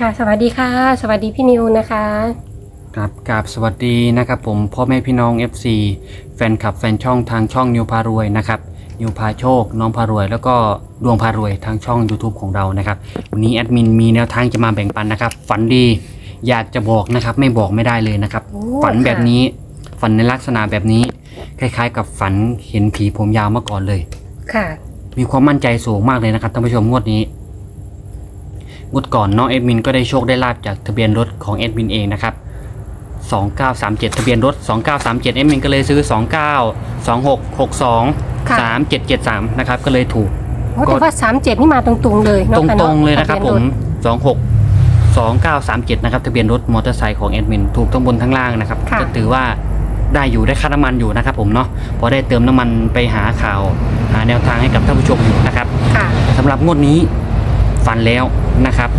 ค่ะ สวัสดีค่ะ สวัสดีพี่นิวนะคะครับกราบสวัสดีนะครับผมพ่อแม่พี่น้อง FC แฟนคลับแฟนช่องทางช่องนิวพารวยนะครับนิวพาโชค น้องพารวย แล้วก็ดวงพารวยทางช่อง YouTube ของเรานะครับวันนี้แอดมินมีแนวทางจะมาแบ่งปันนะครับ ฝันดีอยากจะบอกนะครับไม่บอกไม่ได้เลยนะครับ โอ้ฝันแบบค่ะนี้ฝันในลักษณะแบบนี้ คล้ายๆ กับฝันเห็นผีผมยาวมาก่อนเลย ค่ะ มีความมั่นใจสูงมากเลยนะครับท่านผู้ชมงวดนี้ งวดก่อนน้องเอ็ดมินก็ได้โชคได้ลาบจากทะเบียนรถของเอ็ดมินเองนะครับ2937 ทะเบียนรถ 2937เอ็ดมินก็เลยซื้อ 29 26ค่ะ62 3773นะครับก็เลยถูก โอ้แต่ว่าสามเจ็ดนี่มาตรงๆเลยตเนาะค่ะรงๆเลยนะครับทผเบีมยถ26 2937 นะครับ ทะเบียนรถมอเตอร์ไซค์ของเอ็ดมิน ถูกทั้งบนทั้งล่างนะครับ ค่ะ ก็ถือว่าได้อยู่ได้ค่าน้ำมันอยู่นะครับผมเนาะพอได้เติมน้ำมันไปหาข่าว หาแนวทางให้กับท่านผู้ชมอยู่นะครับค่ะ สำหรับงวดนี้ ฝันแล้วนะครับ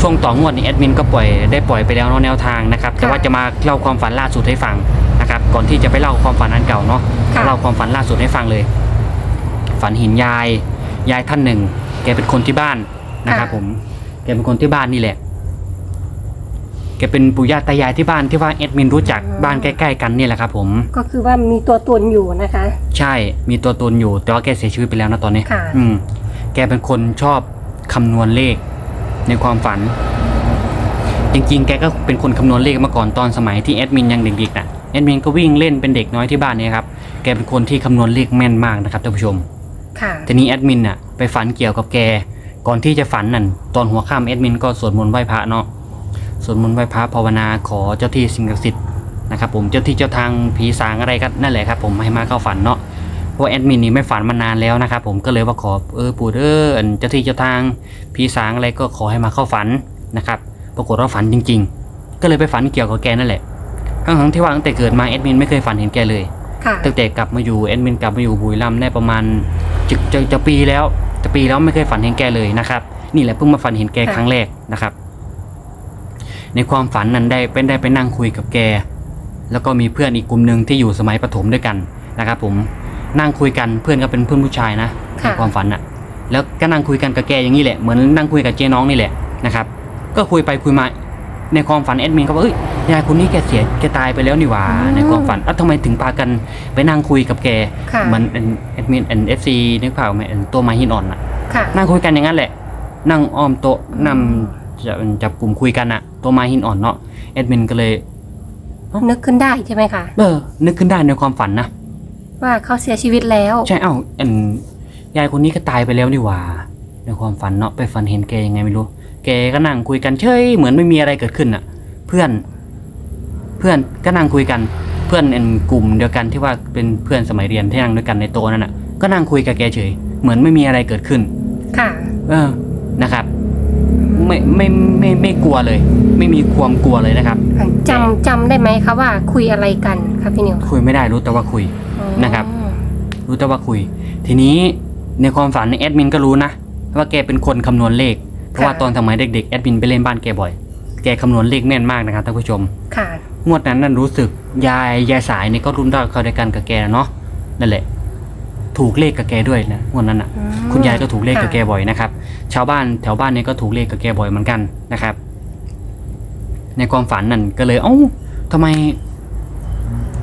ช่วงต่องวดนี้แอดมินก็ปล่อยได้ปล่อยไปแล้วเนาะแนวทางนะครับ แต่ว่าจะมาเล่าความฝันล่าสุดให้ฟังนะครับ ก่อนที่จะไปเล่าความฝันอันเก่าเนาะค่ะเล่าความฝันล่าสุดให้ฟังเลย ฝันเห็นยาย ยายท่านหนึ่ง แกเป็นคนที่บ้านนะครับผม แกเป็นคนที่บ้านนี่แหละแกเป็นปู่ย่าตายายที่บ้านที่ว่าแอดมินรู้จักบ้านใกล้ๆกันนี่แหละครับผม ก็คือว่ามีตัวตนอยู่นะคะ ใช่มีตัวตนอยู่แต่ว่าแกเสียชีวิตไปแล้วนะตอนนี้ค่ะอืมแกเป็นคนชอบ คำนวณเลขในความฝัน จริงๆ แกก็เป็นคนคำนวณเลขมาก่อนตอนสมัยที่แอดมินยังเด็กๆนะแอดมินก็วิ่งเล่นเป็นเด็กน้อยที่บ้านเนี่ยครับ แกเป็นคนที่คำนวณเลขแม่นมากนะครับท่านผู้ชม ค่ะ ทีนี้แอดมินน่ะไปฝันเกี่ยวกับแก ก่อนที่จะฝันนั่นตอนหัวค่ำแอดมินก็สวดมนต์ไหว้พระเนาะ สวดมนต์ไหว้พระภาวนาขอเจ้าที่สิ่งศักดิ์สิทธิ์นะครับผม เจ้าที่เจ้าทางผีสางอะไรก็นั่นแหละครับ ผมให้มาเข้าฝันเนาะเพ ราะแอดมินนี่ไม่ฝันมานานแล้วนะครับผมก็เลยว่าขอเออปู่เอออันเจ้าที่เจ้าทางผีสางอะไรก็ขอให้มาเข้าฝันนะครับปรากฏว่าฝันจริง ๆ ก็เลยไปฝันเกี่ยวกับแกนั่นแหละทั้งๆที่ว่าตั้งแต่เกิดมาแอดมินไม่เคยฝันเห็นแกเลยค่ะตั้งแต่กลับมาอยู่แอดมินกลับมาอยู่บุรีรัมย์ได้ประมาณจะจะจะปีแล้วจะปีแล้วไม่เคยฝันเห็นแกเลยนะครับนี่แหละเพิ่งมาฝันเห็นแกค่ะครั้งแรกนะครับ ในความฝันนั้นได้เป็นได้ไปนั่งคุยกับแก แล้วก็มีเพื่อนอีกกลุ่มหนึ่งที่อยู่สมัยประถมด้วยกันนะครับผม นั่งคุยกันเพื่อนก็เป็นเพื่อนผู้ชายนะในค่ะความฝันอะแล้วก็นั่งคุยกันกับแกอย่างนี้แหละเหมือนนั่งคุยกับเจ๊น้องนี่แหละนะครับ ก็คุยไปคุยมาในความฝันแอดมินก็บอกเอ้ยยายคนนี้แกเสียแกตายไปแล้วนี่หว่าอืมในความฝันแล้วทำไมถึงพากันไปนั่งคุยกับแกค่ะเหมือนแอดมินเอฟซีนึกภาพไหมอันตัวมาหินอ่อนอะค่ะนั่งคุยกันอย่างนั้นแหละ นั่งอ้อมโต๊ะนั่งจะจับกลุ่มคุยกันอะตัวมาหินอ่อนเนาะแอดมินก็เลยนึกขึ้นได้ใช่ไหมคะเออนึกขึ้นได้ในความฝันนะ ว่าเขาเสียชีวิตแล้ว ใช่เอ้าอันยายคนนี้ก็ตายไปแล้วนี่หว่า ในความฝันเนาะไปฝันเห็นแกยังไงไม่รู้ แกก็นั่งคุยกันเฉยเหมือนไม่มีอะไรเกิดขึ้นอะเพื่อน เพื่อนก็นั่งคุยกันเพื่อนเป็นกลุ่มเดียวกันที่ว่าเป็นเพื่อนสมัยเรียนที่นั่งด้วยกันในโต๊ะนั่นอะก็นั่งคุยกับแกเฉยเหมือนไม่มีอะไรเกิดขึ้น ค่ะ เออนะครับ ไม่ไม่ไม่ไม่ไม่กลัวเลย ไม่มีความกลัวเลยนะครับจำจำได้ไหมคะว่าคุยอะไรกันครับพี่นิวคุยไม่ได้รู้แต่ว่าคุยอ๋อ นะครับ รู้แต่ว่าคุย ทีนี้ในความฝันในแอดมินก็รู้นะว่าแกเป็นคนคำนวณเลข เพราะว่าตอนสมัยเด็กๆแอดมินไปเล่นบ้านแกบ่อย แกคำนวณเลขแม่นมากนะครับท่านผู้ชม ค่ะ งวดนั้นนั่นรู้สึกยายยายสายนี่ก็รุ่นราวเขาวเดียวกันกับแกเนาะนั่นแหละ ถูกเลขกับแกด้วยนะงวดนั้นอะอืมคุณยายก็ถูกเลขกับค่ะแกบ่อยนะครับ ชาวบ้านแถวบ้านนี้ก็ถูกเลขกับแกบ่อยเหมือนกันนะครับ ในความฝันนั่นก็เลยเอ้าทำไม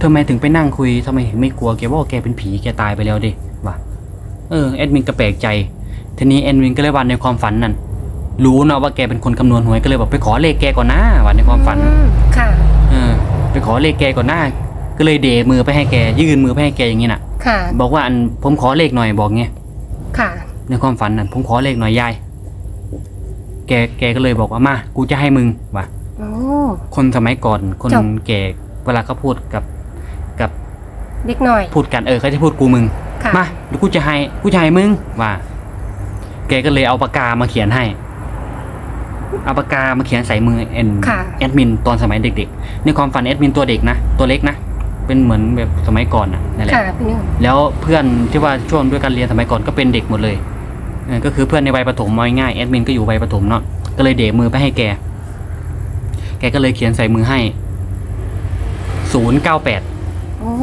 ทำไมถึงไปนั่งคุยทำไมถึงไม่กลัวแกว่าแกเป็นผีแกตายไปแล้วดิวะเออแอดมินก็แปลกใจทีนี้แอดมินก็เลยวันในความฝันนั่นรู้นะว่าแกเป็นคนคำนวณหวยก็เลยบอกไปขอเลขแกก่อนนะวันในความฝันอืมค่ะเออไปขอเลขแกก่อนหน้า ก็เลยเดมือไปให้แก ยื่นมือไปให้แกอย่างนี้น่ะ ค่ะ บอกว่าอันผมขอเลขหน่อยบอกเงี้ยค่ะ ในความฝันนั่นผมขอเลขหน่อยยายแกแกก็เลยบอกว่ามา กูจะให้มึงว่ะโอ้คนสมัยก่อนคนจบแก่เวลาเขาพูดกับกับ เล็กหน่อย พูดกันเออเขาจะพูดกูมึงค่ะ มาเดี๋ยวกูจะให้กูจะให้มึงว่า แกก็เลยเอาปากกามาเขียนให้ เอาปากกามาเขียนใส่มือแอนค่ะ แอดมินตอนสมัยเด็กๆ ในความฝันแอดมินตัวเด็กนะตัวเล็กนะเป็นเหมือนแบบสมัยก่อนน่ะนั่นแหละ ค่ะพี่นิวแล้วเพื่อนที่ว่าช่วงด้วยกันเรียนสมัยก่อนก็เป็นเด็กหมดเลยเออก็คือเพื่อนในวัยประถมมอยง่ายแอดมินก็อยู่วัยประถมเนาะก็เลยเดมือไปให้แก แกก็เลยเขียนใส่มือให้ศูนย์เก้าแปด โอ้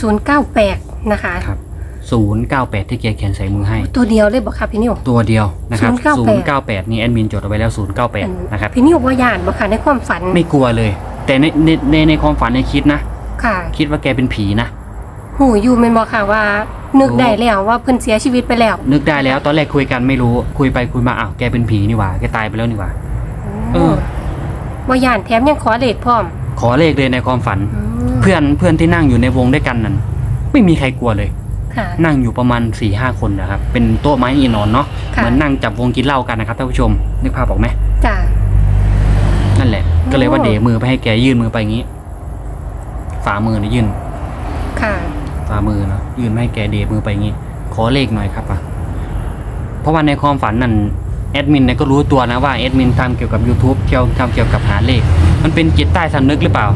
ศูนย์เก้าแปดนะคะ ครับ 098 ที่แกเขียนใส่มือให้ ตัวเดียวเลยบอกค่ะพี่นิว ตัวเดียวนะครับ098 098 นี่แอดมินจดเอาไว้แล้ว 098 นะครับ พี่นิวว่าย่านบอกค่ะในความฝัน ไม่กลัวเลย แต่ในในในในความฝันเนี่ยคิดนะ ค่ะ คิดว่าแกเป็นผีนะ หูอยู่แมันบอกค่ะว่า นึกได้แล้วว่าเพิ่นเสียชีวิตไปแล้วนึกได้แล้วตอนแรกคุยกันไม่รู้ คุยไปคุยมาอ้าวแกเป็นผีนี่หว่า แกตายไปแล้วนี่หว่า เออ ว่าย่านแถมยังขอเลขพร้อม ขอเลขเลยในความฝันอืมเพื่อนเพื่อนที่นั่งอยู่ในวงด้วยกันนั่นไม่มีใครกลัวเลยค่ะนั่งอยู่ประมาณ4ี่ห้าคนนะครับ เป็นโต๊ะไม้อีนอนเนาะค่ะเหมือนนั่งจับวงกินเหล้ากันนะครับท่านผู้ชมนึกภาพออกไหมจ้ะนั่นแหละ ก็เลยว่าโอ้เดมือไปให้แกยื่นมือไปอย่างนี้ ฝ่ามือเนี่ยยื่นค่ะฝ่ามือเนาะยื่นมาให้แกเดมือไปอย่างนี้ ขอเลขหน่อยครับอะเพราะว่าในความฝันนั่น แอดมินเนี่ยก็รู้ตัวนะว่าแอดมินทำเกี่ยวกับ YouTube เกี่ยวทำเกี่ยวกับหาเลข มันเป็นจิตใต้สำนึกหรือเปล่า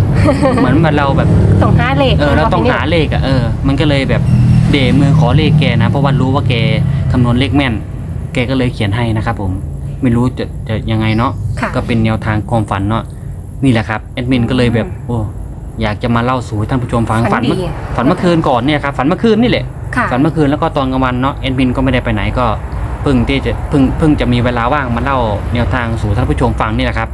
เหมือนว่าเราแบบต้องหาเลขเออเราต้องหาเลขอะเออ มันก็เลยแบบเดมือขอเลขแกนะเพราะว่ารู้ว่าแกคำนวณเลขแม่น แกก็เลยเขียนให้นะครับผมไม่รู้จะจะยังไงเนาะค่ะก็เป็นแนวทางความฝันเนาะนี่แหละครับแอดมินก็เลยแบบโอ้อยากจะมาเล่าสู่ให้ท่านผู้ชมฟังฝัฝันนดีเมื่อฝันเมื่อคืนก่อนเนี่ยครับฝันเมื่อคืนนี่แหละ ค่ะ ฝันเมื่อคืนแล้วก็ตอนกลางวันเนาะแอดมินก็ไม่ได้ไปไหนก็ เพิ่งที่จะเพิ่งเพิ่งจะมีเวลาว่างมาเล่าแนวทางสู่ท่านผู้ชมฟังนี่แหละครับ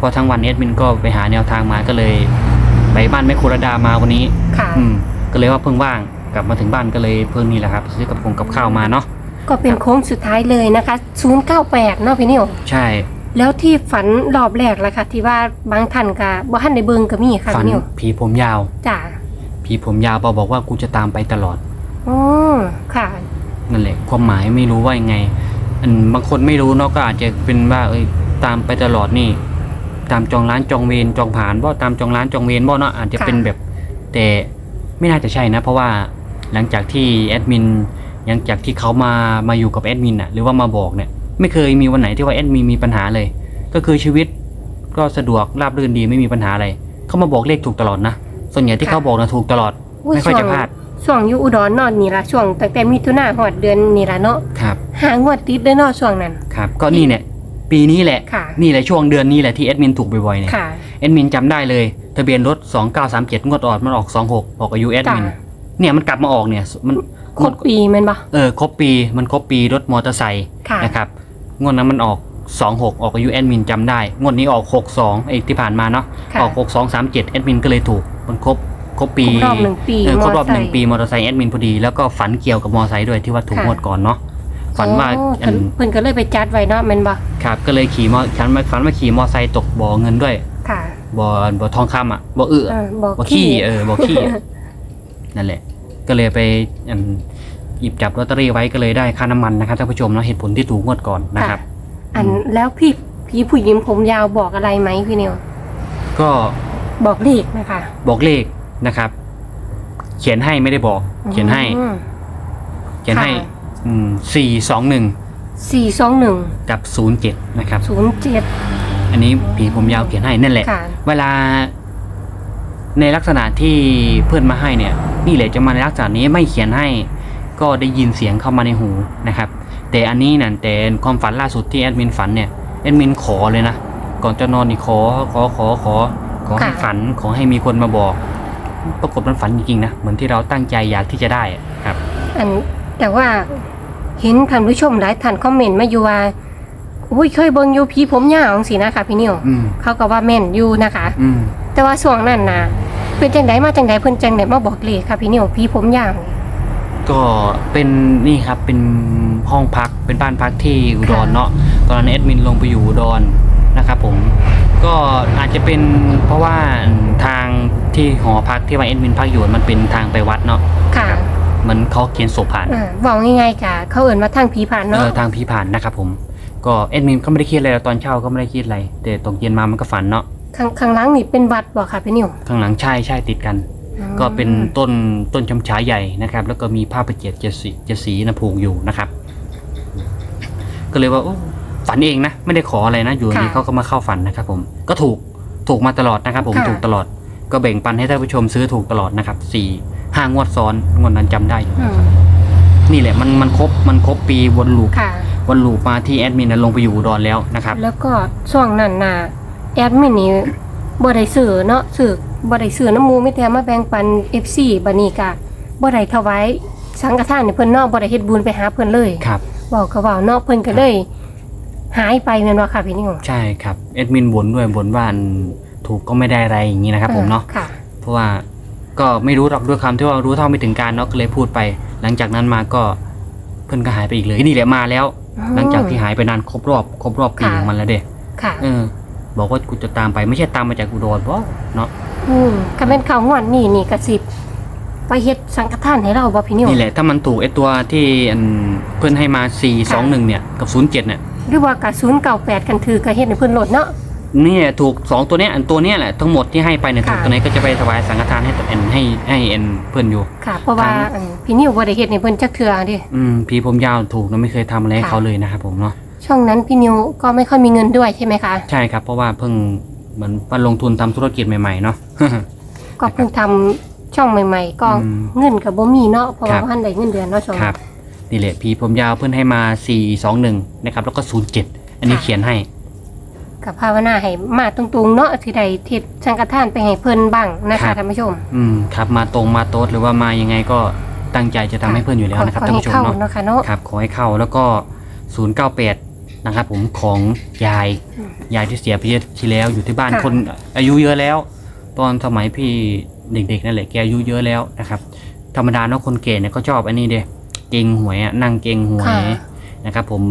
พอทั้งวันแอดมินก็ไปหาแนวทางมาก็เลยไปบ้านแม่ครูรดามาวันนี้ค่ะอืมก็เลยว่าเพิ่งว่างกลับมาถึงบ้านก็เลยเพิ่งนี่แหละครับซื้อกับคงกับข้าวมาเนาะก็เป็นโค้งสุดท้ายเลยนะคะ098เนาะพี่นิวใช่ แล้วที่ฝันรอบแรกล่ะค่ะ ที่ว่าบางท่านก็บ่ทันได้เบิ่งก็มีค่ะฝันพี่นิวผีผมยาวจ้ะผีผมยาวบอกบอกว่ากูจะตามไปตลอด อ๋อค่ะ นั่นแหละความหมายไม่รู้ว่ายังไง อันบางคนไม่รู้เนาะก็อาจจะเป็นว่าเอ้ยตามไปตลอดนี่ ตามจองร้านจองเวรจองผ่านบ่ตามจองร้านจองเวรบ่เนาะอาจจะค่ะเป็นแบบแต่ไม่น่าจะใช่นะ เพราะว่าหลังจากที่แอดมินหลังจากที่เขามามาอยู่กับแอดมินอะหรือว่ามาบอกเนี่ยไม่เคยมีวันไหนที่ว่าแอดมินมีปัญหาเลย ก็คือชีวิตก็สะดวกราบรื่นดีไม่มีปัญหาอะไรเขามาบอกเลขถูกตลอดนะส่วนใหญ่ที่เขาบอกนะถูกตลอดอุ้ยไม่ค่อยช่วจะงพลาด ช่วงอยู่อุดรเนาะนี่ล่ะช่วงตั้งแต่มิถุนาฮอดเดือนนี่ล่ะเนาะครับ หางวดติดเลยเนาะช่วงนั้น ครับ ก็นี่เนี่ย ปีนี้แหละ ค่ะ นี่แหละช่วงเดือนนี้แหละที่แอดมินถูกบ่อยๆเนี่ยค่ะ แอดมินจำได้เลย ทะเบียนรถ 2937 งวดออกมันออก 26 ออกอายุแอดมิน จ้ะ เนี่ยมันกลับมาออกเนี่ยมันครบปีแม่นบ่เออครบปีมันครบปีรถมอเตอร์ไซค์ ค่ะ นะครับงวดนั้นมันออก 26 ออกอายุแอดมินจำได้ งวดนี้ออก 62ไอ้ที่ผ่านมาเนาะค่ะ ออก 6237แอดมินก็เลยถูก มันครบ ครบปีครบรอบหนึ่งปีเออครบรอบมอเตอร์ไซค์หนึ่งปีมอเตอร์ไซค์แอดมินพอดีแล้วก็ฝันเกี่ยวกับมอเตอร์ไซค์ด้วยที่ว่าถูกค่ะ งวดก่อนเนาะฝันว่าโอ้อันเพิ่นก็เลยไปจัดไว้เนาะแม่นบ่ครับก็เลยขี่มอฝันมาฝันว่าขี่มอเตอร์ไซค์ตกบ่อเงินด้วยค่ะบ่อบ่อทองคำอะบ่อเอื้อ เออบอกบ่อขี้เออบ่อขี้อะนั่นแหละ ก็เลยไปอันหยิบจับลอตเตอรี่ไว้ก็เลยได้ค่าน้ำมันนะครับท่านผู้ชมเนาะเหตุผลที่ถูกงวดก่อนนะครับ อันแล้วพี่พี่ผู้หญิงผมยาวบอกอะไรไหมพี่นิวก็บอกเลขนะคะบอกเลข นะครับ เขียนให้ไม่ได้บอก เขียนให้ อืม เขียนให้ค่ะ สี่สองหนึ่งสี่สองหนึ่งกับศูนย์เจ็ดนะครับ ศูนย์เจ็ด อันนี้ผีผมยาวเขียนให้นั่นแหละ ค่ะ เวลา ในลักษณะที่เพื่อนมาให้เนี่ย นี่แหละจะมาในลักษณะนี้ไม่เขียนให้ ก็ได้ยินเสียงเข้ามาในหูนะครับ แต่อันนี้นั่นแต่ความฝันล่าสุดที่แอดมินฝันเนี่ยแอดมินขอเลยนะก่อนจะนอนนี่ขอขอขอขอขอให้ค่ะ ฝันขอให้มีคนมาบอก ปรากฏมันฝันจริงๆนะ เหมือนที่เราตั้งใจอยากที่จะได้อะครับ อันแต่ว่าเห็นท่านผู้ชมหลายท่านคอมเมนต์มาอยู่ว่าอุ้ยเคยเบิ่งอยู่พี่ผมยาวจังซี่นะคะพี่นิวอืมเขาก็ว่าแม่นอยู่นะคะ อืมแต่ว่าช่วงนั้นนะเป็นจังไดมาจังไดเพิ่นจังไดมาบอกเลขค่ะพี่นิวพี่ผมยาวก็เป็นนี่ครับเป็นห้องพักเป็นบ้านพักที่อุดรค่ะ เนาะตอนนั้นแอดมินลงไปอยู่อุดร นะครับผมก็อาจจะเป็นเพราะว่าทางที่หอพักที่ว่าแอดมินพักอยู่มันเป็นทางไปวัดเนาะค่ะเหมือนเขาเขียนศพผ่านเออเว้าง่ายๆกะเขาเอิ้นว่าทางผีผ่านเอเนาะอทางผีผ่านนะครับผมก็แอดมินก็ไม่ได้คิดอะไรตอนเช้าก็ไม่ได้คิดอะไรแต่ตกเย็นมามันก็ฝันเนาะข้างข้างหล่างนี่เป็นวัดบ่ค่ะพี่นิวข้างหลังใช่ใช่ติดกันอืมก็เป็นต้นต้นชำฉาใหญ่นะครับ แล้วก็มีผ้าประเจียดเจ็ดสีเจ็ดสีนะผูกอยู่นะครับ ก็เลยว่าโอ้ ฝันเองนะ ไม่ได้ขออะไรนะ อยู่ดีเขาก็มาเข้าฝันนะครับผมก็ถูกถูกมาตลอดนะครับ ผมถูกตลอด ก็แบ่งปันให้ท่านผู้ชมซื้อถูกตลอดนะครับสี่ห้างวดซ้อนงวดนั้นจำได้อยู่อืมนี่แหละมันมันครบมันครบปีวนลูปค่ะ วนลูปมาที่แอดมินนั้นลงไปอยู่อุดรแล้วนะครับแล้วก็ช่วงนั้นน่ะแอดมินนี่บ่ได้ซื้อเนาะซื้อบ่ได้ซื้อน้ำหมูไม่แต่มาแบ่งปัน FC บัดนี้ก็บ่ได้ถวายสังฆทานนี่เพิ่นนอกบ่ได้เฮ็ดบุญไปหาเพิ่นเลยครับบอกก็เว้านอกเพิ่นก็เลย หายไปแม่นบ่ค่ะพี่นิวใช่ครับแอดมินบ่นด้วยบ่นว่าอันถูกก็ไม่ได้อะไรอย่างนี้นะครับผมเนาะค่ะ เพราะว่าก็ไม่รู้หรอกด้วยคำที่ว่ารู้เท่าไม่ถึงการเนาะก็เลยพูดไป หลังจากนั้นมาก็เพื่อนก็หายไปอีกเลยนี่แหละมาแล้ว หลังจากที่หายไปนานครบรอบครบรอบปีค่ะของมันแล้วเด้ค่ะเออบอกว่ากูจะตามไปไม่ใช่ตามมาจากอุดรเพราะเนาะอืมก็เป็นข่าวงวดนี่นี่ก็สิไปเฮ็ดสังฆทานให้เราบ่พี่นิวนี่แหละถ้ามันถูกไอ้ตัวที่อันเพื่อนให้มา4 2 1เนี่ยกับ 07เนี่ย หรือว่ากะ098กันถือก็เฮ็ดให้เพิ่นโหลดเนาะนี่ถูก2ตัวเนี้ยอันตัวเนี้ยแหละทั้งหมดที่ให้ไปเนี่ยถูกค่ะตัวไหนก็จะไปถวายสังฆทานให้ตัวเอ็นให้ให้เอ็นเพื่อนอยู่ ค่ะ เพราะว่าทั้งอันพี่นิวบ่ได้เฮ็ดให้เพิ่นจักเทื่อเดิอืมผีผมยาวถูกเราไม่เคยทำอะไรให้ค่ะเขาเลยนะครับผมเนาะช่วงนั้นพี่นิวก็ไม่ค่อยมีเงินด้วยใช่ไหมคะ ใช่ครับเพราะว่าเพิ่งเหมือนมาลงทุนทำธุรกิจใหม่ๆเนาะ ก็เพิ่งทำช่องใหม่ ๆ ก็อืมเงินก็บ่มีเนาะเพราะครัว่าบท่านได้เงินเดือนเนาะช่วงครับ นี่แหละผีผมยาวเพื่อนให้มา 4 2 1 นะครับ แล้วก็ 07 อันนี้ค่ะ เขียนให้ กับภาวนาให้มาตรงๆเนาะที่ได้เทศสังฆทานไปให้เพิ่นบ้างนะครัคะบ ท่านผู้ชมอืมครับมาตรงมาโต๊ดหรือว่ามายังไงก็ตั้งใจจะทำให้เพื่อนอยู่แล้วนะครับขอท่านให้ผู้ชมเข้าเนาะเนาะค่ะเนาะ ครับขอให้เข้าแล้วก็ 098 นะครับผมของยาย อืมยายที่เสียไปที่แล้วอยู่ที่บ้านค่ะ คนอายุเยอะแล้ว ตอนสมัยพี่เด็กๆนั่นแหละแกอายุเยอะแล้วนะครับ ธรรมดาเนาะคนเก่เนี่ยก็ชอบอันนี้เด้ เก่งหวยอะนั่งเก่งหวยค่ะ นะครับผม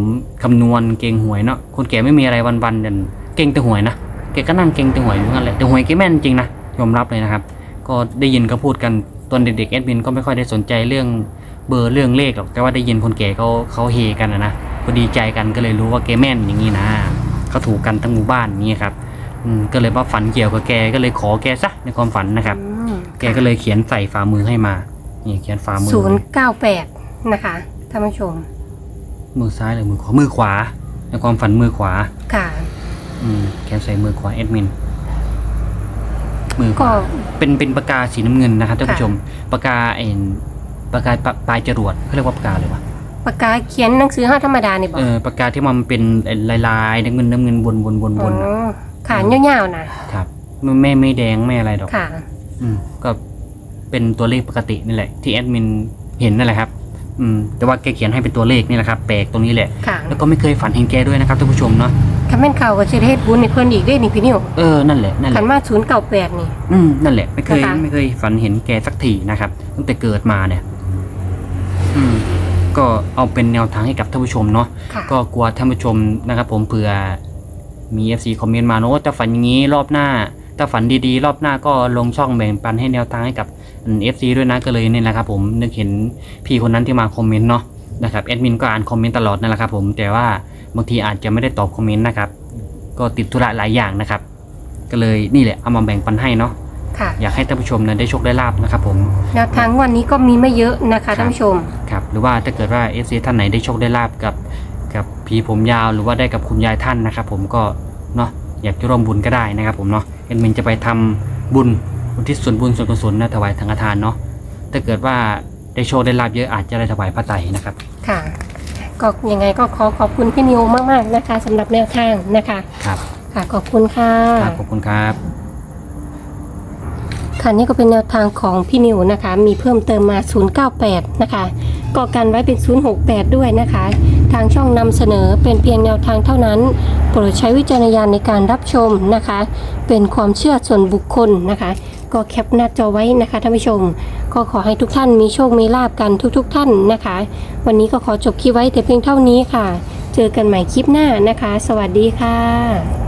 คำนวณเก่งหวยเนาะคนแก่ไม่มีอะไรวันๆเดินเก่งแต่หวยนะแกก็นั่งเก่งแต่หวยอยู่นั่นแหละแต่หวยแกแม่นจริงนะยอมรับเลยนะครับ ก็ได้ยินเขาพูดกันตอนเด็กๆแอดมินก็ไม่ค่อยได้สนใจเรื่องเบอร์เรื่องเลขหรอกแต่ว่าได้ยินคนแก่เขาเขาเฮกันนะนะก็ดีใจกันก็เลยรู้ว่าแกแม่นอย่างนี้นะเขาถูกกันทั้งหมู่บ้านนี่ครับอืมก็เลยว่าฝันเกี่ยวกับแกก็เลยขอแกซะในความฝันนะครับ อืมแกก็เลยเขียนใส่ฝ่ามือให้มา นี่เขียนฝ่ามือศูนย์เก้าแปด นะคะท่านผู้ชม มือซ้ายหรือมือขวา มือขวา ในความฝันมือขวา ค่ะ อืมแขนใส่มือขวาแอดมิน มือขก็ วาเป็นเป็นปากกาสีน้ำเงินนะครับท่านผู้ค่ะ ชม ปากกาเอ็นปากกาปะปลายจรวดเขาเรียกว่าปากกาเลยวะปากกาเขียนหนังสือห้าธรรมดานี่บอกเออปากกาที่มันเป็นลายลายๆน้ำเงินน้ำเงินบนบนบนบอ๋อนน่ะค่ะยาวๆนะครับไม่ไม่ไม่แดงไม่อะไรดอก ค่ะ อืมก็เป็นตัวเลขปกตินี่แหละ ที่แอดมินเห็นนั่นแหละครับ อืมแต่ว่าแกเขียนให้เป็นตัวเลขนี่แหละครับแปลกตรงนี้แหละ ค่ะแล้วก็ไม่เคยฝันเห็นแกด้วยนะครับท่านผู้ชมเนาะคำแม่นข่าวก็จะได้เฮ็ดบุญในเพิ่นอีกได้นี่พี่นิวเออนั่นแหละนั่นแหขัละ นมาศูนย์เก้าแปดนี่ อืมนั่นแหละไม่เคยนะคะ ไม่เคยฝันเห็นแกสักทีนะครับตั้งแต่เกิดมาเนี่ย อืม ก็เอาเป็นแนวทางให้กับท่านผู้ชมเนาะค่ะ ก็กลัวท่านผู้ชมนะครับ ผมเผื่อมี FC คอมเมนต์มาเนอะถ้าฝันอย่างนี้รอบหน้า ถ้าฝันดีๆ รอบหน้าก็ลงช่องแบ่งปันให้แนวทางให้กับเอฟซีด้วยนะก็เลยนี่แหละครับผมนึกเห็นพี่คนนั้นที่มาคอมเมนต์เนาะนะครับแอดมินก็อ่านคอมเมนต์ตลอดนั่นแหละครับผมแต่ว่าบางทีอาจจะไม่ได้ตอบคอมเมนต์นะครับก็ติดธุระหลายอย่างนะครับ ก็เลยนี่แหละเอามาแบ่งปันให้เนาะค่ะอยากให้ท่านผู้ชมนะได้โชคได้ลาบนะครับผมแนวทางวันนี้ก็มีไม่เยอะนะคะท่านผู้ชมครับหรือว่าถ้าเกิดว่าเอฟซีท่านไหนได้โชคได้ลาบกับกับผีผมยาวหรือว่าได้กับคุณยายท่านนะครับผมก็เนาะอยากจะร่วมบุญก็ได้นะครับผมเนาะ เอ็นมินจะไปทำบุญอุทิศส่วนบุญส่วนกุศลนะถวายสังฆทานเนาะถ้าเกิดว่าได้โชคได้ลาบเยอะอาจจะได้ถวายพระไตรนะครับ ค่ะ ก็ยังไงก็ขอขอบคุณพี่นิวมาก ๆ นะคะสำหรับแนวทางนะคะครับค่ะขอบคุณค่ะครับขอบคุณครับ ค่ะนี่ก็เป็นแนวทางของพี่นิวนะคะ มีเพิ่มเติมมา 098 นะคะ ก็กันไว้เป็น 068 ด้วยนะคะ ทางช่องนำเสนอเป็นเพียงแนวทางเท่านั้น โปรดใช้วิจารณญาณในการรับชมนะคะ เป็นความเชื่อส่วนบุคคลนะคะ ก็แคปหน้าจอไว้นะคะท่านผู้ชม ก็ขอให้ทุกท่านมีโชค มีลาบกันทุกๆทท่านนะคะ วันนี้ก็ขอจบคลิปไว้แต่เพียงเท่านี้ค่ะ เจอกันใหม่คลิปหน้านะคะ สวัสดีค่ะ